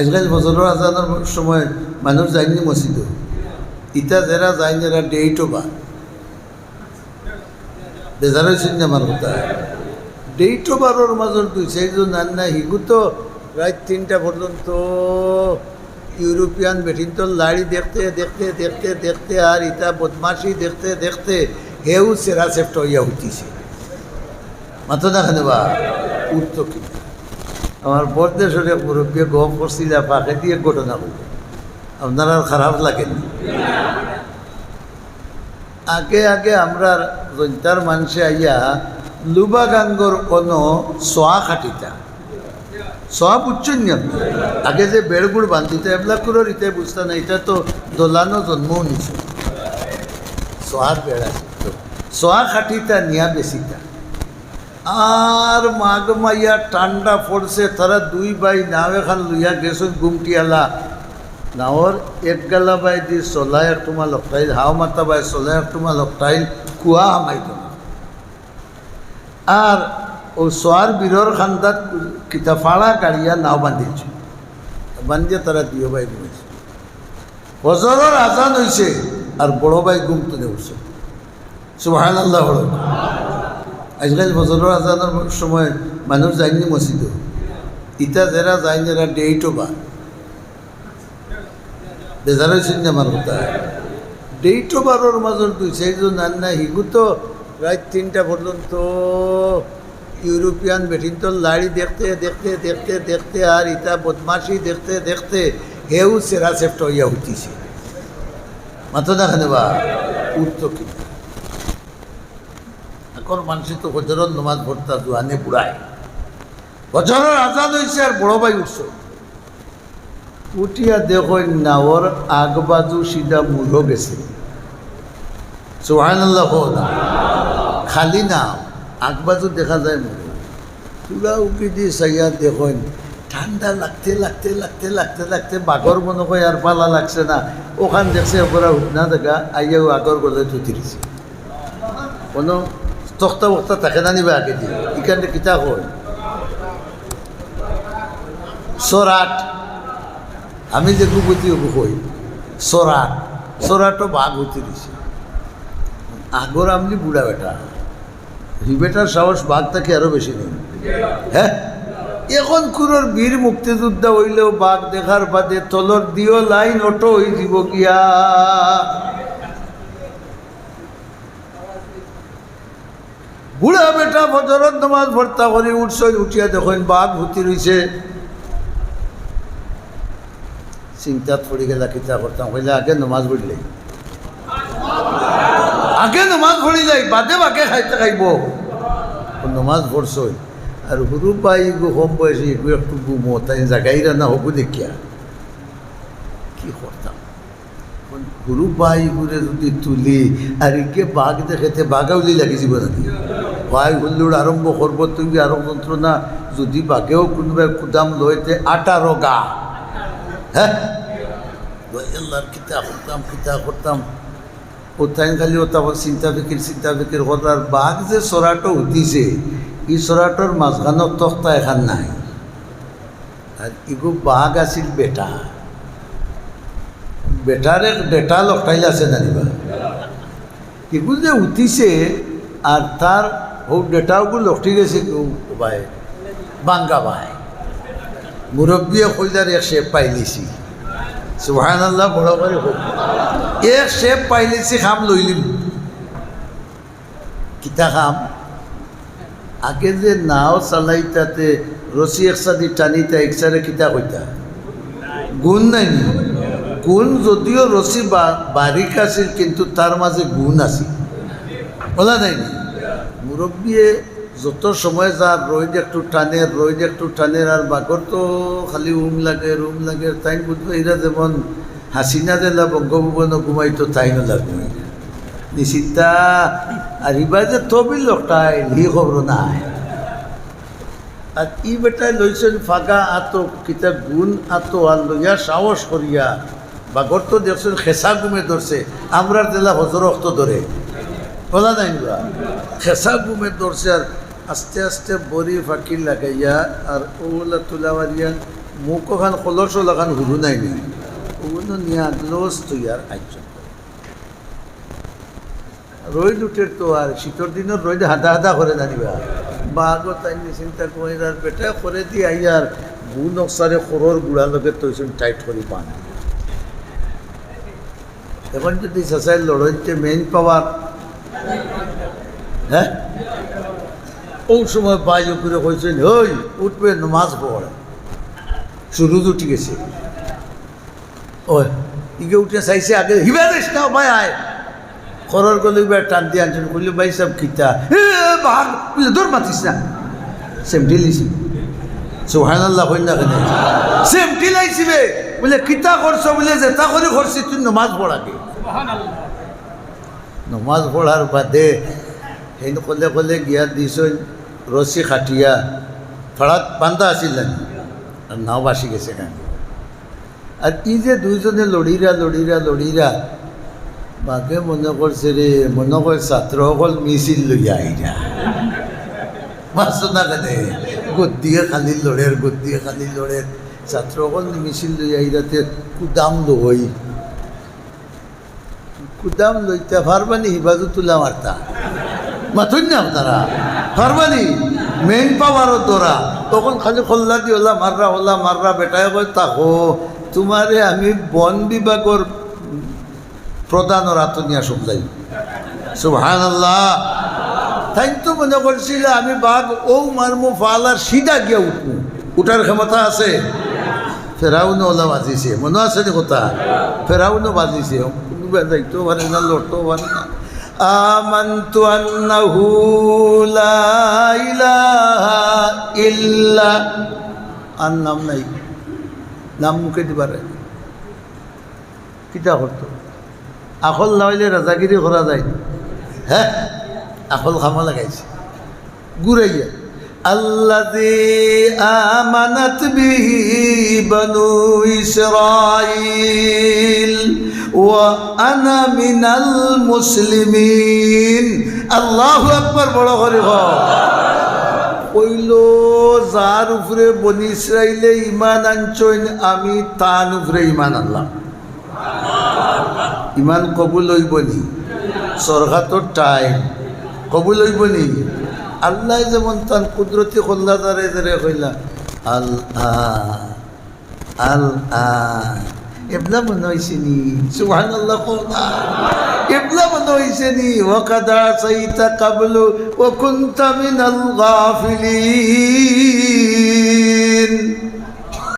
আজকাল বছরের আজানোর সময় মানুষ যায়নি মসজিদ ইটা যারা যায়নি এরা ডেইটও বা। বেজার হয়েছেন না আমার কথা বারোর মাজর দুই চারজন নান না হিগু তো রাত তিনটা পর্যন্ত ইউরোপিয়ান বেটিন তো লাড়ি দেখতে দেখতে দেখতে দেখতে আর ইটা বদমাশি দেখতে দেখতে হেউ সেরা সেফট হইয়া উঠিছে। মাথা দেখানে বা? উঠতো কি? আমার বরদেশরে মুরব্বী গপ করছিল পাখে দিয়ে ঘটনা আপনার আর খারাপ লাগেনি আগে আগে আমরা জৈন্তার মানুষে আইয়া লুবা গাঙ্গর কোনো সোয়া খাটিতা। সোয়া বুঝছেন আগে যে বেড়গুড় বান্ধিতে এবিলাক করে ইতে বুঝতে না, এটা তো দোলানো জন্মও নিছে সোয়ার বেড়া। সোয়া খাটিতা নিয়া বেশিটা আর মাগ মাইয়া ঠান্ডা পড়ছে, তারা দুই ভাই নাও এখান লইয়া গেছেন গুমটিয়ালা। নাওর, এক গালা বাই দি, চলাই এক তোমা লকটাইল, হাও মাতা বাই চলাই এক তোমা লকটাইল, কুয়া হামাইত আর ও সোয়ার বীরর খান্দাত কিতা ফাড়া গাড়িয়া নাও বান্ধিছে। বান্ধিয়ে তারা দিও বাই ঘুমেছে বজরের আজান হয়েছে আর বড় ভাই তুলে উঠছে। সুবাহ আল্লাহ আজকাল বছরের আজানোর সময় মানুষ যায়নি মসজিদ ইটা যারা যায়নি এরা ডেইটও বা। বেজার হয়েছেন আমার কথা। ডেইটও বারোর মাজর দুই চারজন নান না হিগু তো রাত তিনটা পর্যন্ত ইউরোপিয়ান বেটিন তো লাড়ি দেখতে দেখতে দেখতে দেখতে আর ইটা বদমাশি দেখতে দেখতে হেউ সেরা সেফট হইয়া উঠিছে। মাথা দেখানে বা? উঠতো কি এখন মানুষ তো হজরত নমাজ পড়তা জোয়ানে বুড়ায়। হজরের আজাদ হয়েছে আর বড় ভাই উঠছে। উঠিয়া দেখো নাওর আগ বাজু সিধা মুড়ো গেছে। সোহান খালি না আগ বাজু দেখা যায় মুড়ো তুলা উকি দিয়ে সাইয়া দেখেন ঠান্ডা লাগতে লাগতে লাগতে লাগতে লাগতে বাঘর মনে হয় আর পালা লাগছে না। ওখান দেখছে ওপরা উঠনা দেখা, আইয়াও আগর গজায় তুতি দিছে কোনো তক্তা বক্তা থাকে না নিবে আগে দিয়ে। এখানে কিতা হয় সরাট। আমি যে গুবতী কই, সরাট। সরাটও বাঘ হতে দিছে। আগর আমনি বুড়া বেটা। হি বেটার সাহস বাঘ তাকে আরও বেশি নেই। হ্যাঁ? এখন কুরোর বীর মুক্তিযোদ্ধা হইলেও বাঘ দেখার বাদে তলর দিও লাইন অটো হয়ে দিব গিয়া। বুড়া বেটা ফজরত নমাজ ভর্তা করে উঠছ, উঠিয়া দেখেন বাঘ ভূতি রইছে। চিন্তাত পড়ি গেলা, কিতা করতাম? কইলে, আগে নমাজ পড়লে। আগে নমাজ পড়ি যাই বাদে বাকে খাইতে খাইব। নমাজ পড়ছই। আর হুরু পাই গো হোম বয়সে, একটু গুমো তাই জাগাই রান্না হবু দেখিয়া। কি করতাম? গুরু বাই গুরে যদি তুলি, আর ইকে বাঘ দেখেতে বাঘাউলি লাগি যাব নাকি বাই হুল্লুর আরম্ভ করব তুমি আরও যন্ত্রণা যদি বাঘেও কোনোবাই কুদাম লইতে আটারো গা হ্যাঁ আল্লাহর কিতা করতাম কিতা করতাম। তাই খালি ও তখন চিন্তা ফিকির চিন্তা ফিকির করার বাঘ যে চরাটো উঠিছে ই চরাটোর মাঝখানত তক্তা এখান নাই। আর ইগো বাঘ আছিল বেটা। বেটারে বেটা লকটাইল আছে জানিবা। এগুলো যে উঠিছে আর তার ও ডেটাওগুলো লকটি গেছে ভাই বাঙ্গা ভাই মুরব্বীয়ে কইলার এক শেপ পাইলিছি সুহান আল্লাহ বড় করে এক শেপ পাইলিছি খাম লইলিম কিতা খাম? আগে যে নাও চালাইতাতে রসি একসাদি টানিতা একসারে কিতা কইতা? গুণ নাই গুণ যদিও রসি বারিক আছিল, কিন্তু তার মাঝে গুণ আছিল। বলা নাই? মুরব্বীয়ে যত সময় যা রোদ একটু টানে রোদ একটু টানে আর বাঘর তো খালি উম লাগে রুম লাগে, তাই বুঝব এরা যেমন হাসিনা জেলা বঙ্গভবন ঘুমাইতো তাই লাগবে নিশ্চিন্তা আর ইবা যে তবি লোকটাই লি খবর নাই। আর ই বেটাই লইছেন ফাঁকা আতো কিতা গুণ আতো আর লইয়া সাহস করিয়া বাঘর তো দেখছেন খেসা গুমে ধরছে আমরার জেলা হজর অক্ত ধরে বলা নাই খেসা গুমে ধরছে আর আস্তে আস্তে বড়ি ফাঁকি লাগাইয়া আর ওগুলা তুলা মারিয়া মুখ ওখান কলস লাগান হুরু নাই নি ওগুলো নিয়ে গ্লোস তুই আর আইজন রোদ উঠের তো আর শীতর দিনের রোদ হাদা হাদা করে জানিবা। বা আগত তাই চিন্তা করে আর বেটা করে দিয়ে আইয়ার বু নকশারে খরর গুড়া লগে তৈছুন টাইট করি পান। এখন যদি চাচাই লড়াইতে মেইন পাওয়ার হ্যাঁ? ওই সময় বায়ু করে কইছেন ওই উঠবে নমাজ পড়। শুরু উঠি গেছে। ওই ইগে উঠে চাইছে আগে হিবা দিস না ভাই আয়। খরর গলে এবার টান দিয়ে আনছেন কইলে ভাই সব খিতা বাহার দৌড় মাতিস না? সেম ঢিলিছি সুহান আল্লাহ হইন না কেন? সেম ঢিলাইছি বে। বলে কিতা করছ? বলে যেটা করে করছি তুই নমাজ পড়াকে নমাজ পড়ার বাদে হেন কলে কলে গিয়া দিছ রশি খাটিয়া। ফড়াত বান্ধা জানি আর নাও বাসি গেছে কেন আর ই যে দুইজনে লড়িরা লড়িরা লড়িরা বাকে মনে করছে রে মনে করে ছাত্রসকল মিছিল লইয়া আইরা মাছ না কেনে গদ্দিয়ে খালি লড়ের গদ্দিয়ে খালি লড়ের ছাত্রসকল মিছিল লইয়া আইরাতে কুদাম লই কুদাম লইতে পারবানি হিবাজু তুলা মারতা মাথুন না আপনারা পারবানি মেন পাওয়ারও তোরা। তখন খালি খোল্লা দি ওলা মাররা ওলা মাররা, বেটায় কই তাকো তোমারে আমি বন বিভাগর প্রধান রাত নিয়ে সব যাই সুহান আল্লাহ তাই তো মনে করছিল, আমি বাঘ ও মারমু ফালার সিধা গিয়া উঠবো উঠার ক্ষমতা আছে। ফেরাউনো ওলা বাজিছে। মনে আছে কথা? ফেরাউনো বাজিছে। যাইতেও পারে না, লড়তেও পারে না। آمنت أنه لا إله إلا আর নাম নাই নাম মুখে দিবার কিতা করতো আখল লাগাইলে রাজাগিরি করা যায় হ্যাঁ আখল খামা লাগাইছে ঘুরাইয়া الذي آمنت به بنو إسرائيل وأنا من المسلمين الله أكبر বড় করে কইল যার উপরে বনি ইসরাইলে ইমান আনছইন আমি তান উপরে ইমান আনলাম ইমান কবুল হইবনি সরকার টাইম কবুল হইবনি আল্লাহ যেমন তান কুদরতি কল্লা দারে আল কইলা, আল আল্লাহ এবলা মনে হয়েছে নি? সুহান আল্লাহ এবলা মনে হয়েছে নি? ও কাদা সাইতা কাবলু ও কুন্তা মিনাল গাফিলিন।